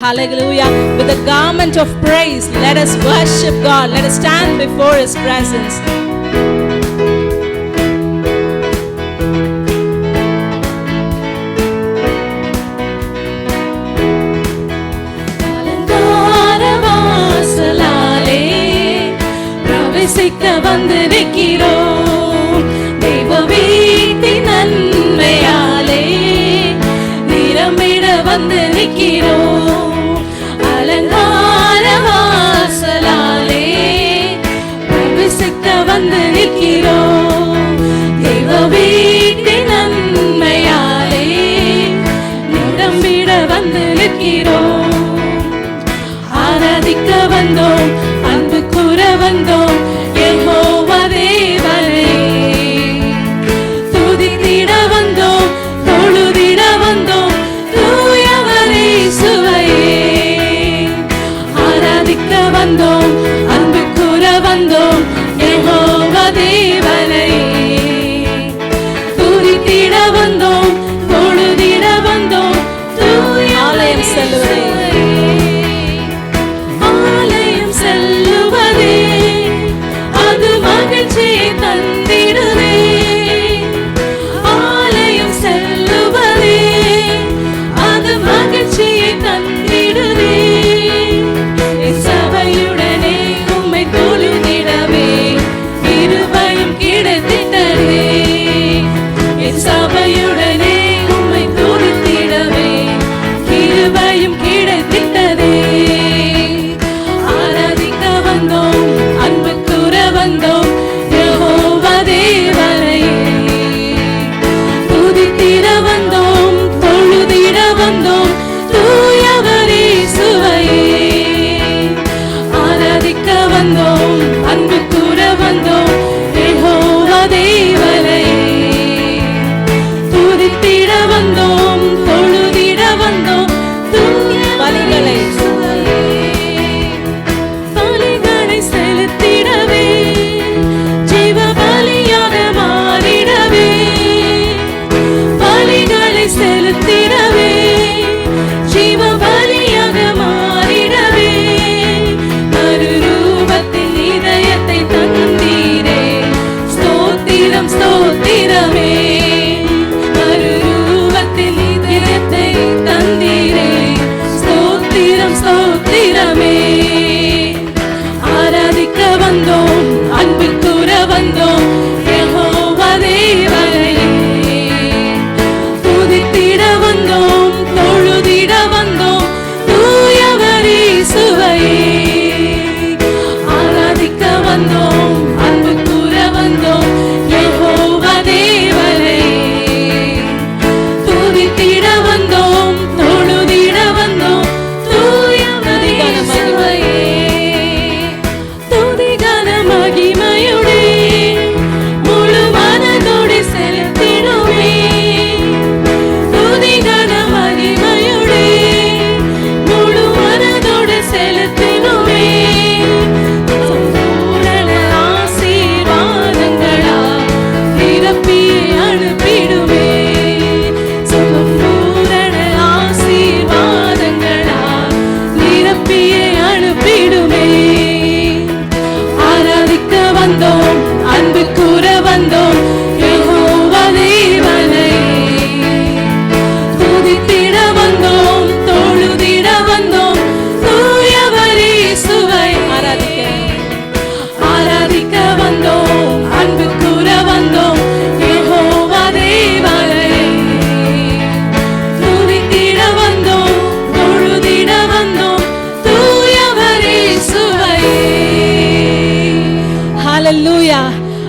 Hallelujah. With the garment of praise, let us worship God. Let us stand before His presence. வந்து நிற்கிறோம் வந்து நிற்கிறோம். தெய்வ வீட்டின் நன்மையாலே நிரம்பிட வந்து நிற்கிறோம். ஆராதிக்க வந்தோம் அன்பு கூற வந்தோம்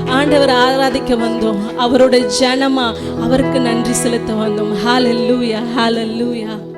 ஆண்டவர் ஆராதிக்க வந்தோம். அவரோட ஜனமா அவருக்கு நன்றி செலுத்த வந்தோம். Hallelujah hallelujah